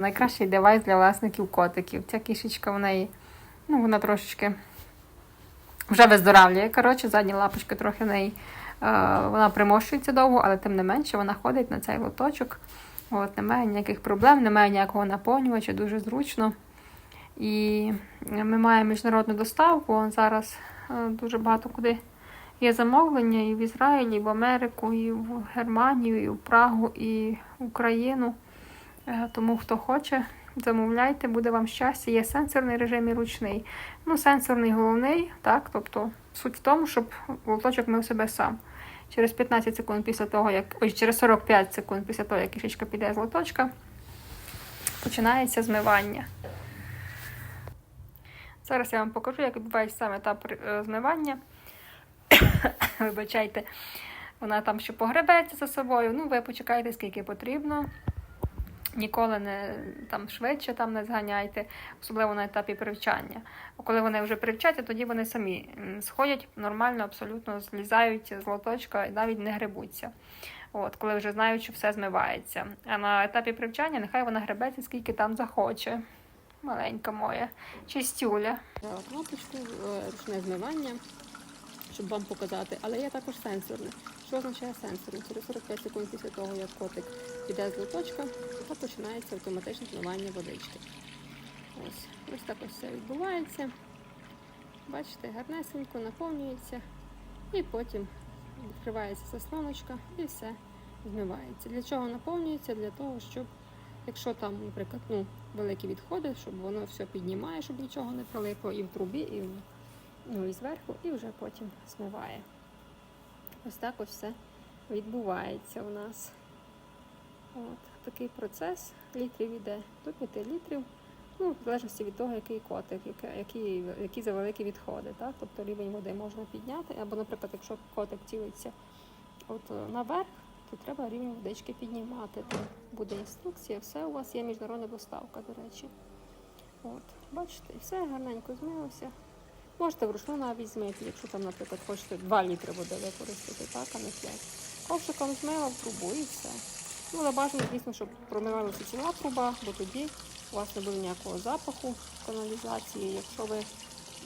Найкращий девайс для власників котиків. Ця кішечка в неї, ну, вона трошечки вже виздоравлює. Коротше, задні лапочки трохи в неї. е, Вона примощується довго, але тим не менше вона ходить на цей лоточок. От, немає ніяких проблем, немає ніякого наповнювача, дуже зручно. І ми маємо міжнародну доставку. Зараз е, дуже багато куди є замовлення і в Ізраїлі, і в Америку, і в Германію, і в Прагу, і в Україну. Е, Тому хто хоче, замовляйте, буде вам щастя. Є сенсорний режим і ручний. Ну, сенсорний головний, так, тобто суть в тому, щоб лоточок мив себе сам. Через 15 секунд після того, як ой, через 45 секунд після того, як кішечка піде з лоточка, починається змивання. Зараз я вам покажу, як відбувається саме етап е, змивання. Вибачайте, вона там ще погребеться за собою. Ну, ви почекайте, скільки потрібно. Ніколи не там швидше там не зганяйте, особливо на етапі привчання. Коли вони вже привчаться, тоді вони самі сходять нормально, абсолютно злізають з лоточка і навіть не гребуться. От, коли вже знають, що все змивається. А на етапі привчання нехай вона гребеться, скільки там захоче. Маленька моя чистюля. Взяла кнопочку, е, ручне змивання, щоб вам показати, але є також сенсорне. Що означає сенсорне? Через 45 секунд після того, як котик піде з лоточка, то починається автоматичне змивання водички. Ось, ось так ось все відбувається. Бачите, гарнесенько наповнюється, і потім відкривається заслоночка і все змивається. Для чого наповнюється? Для того, щоб Якщо там, наприклад, ну, великі відходи, щоб воно все піднімає, щоб нічого не прилипло і в трубі, і, ну, і зверху, і вже потім змиває. Ось так ось все відбувається у нас. От, такий процес літрів іде до 5 літрів. Ну, в залежності від того, який котик, які, які за великі відходи. Так? Тобто рівень води можна підняти. Або, наприклад, якщо котик цілиться от, е, наверх, то треба рівень водички піднімати. Там буде інструкція, все у вас є міжнародна доставка, до речі. От, бачите, все гарненько змилося. Можете вручну навіть змити, якщо там, наприклад, хочете 2 літри води використати, так, а не 5. Ковшиком змила в трубу і все. Ну, але бажано, звісно, щоб промивалася ціла труба, бо тоді у вас не буде ніякого запаху каналізації, якщо ви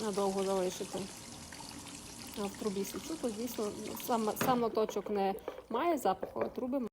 надовго залишите в трубі свічу, то звісно сам, сам лоточок не має запаху, а труби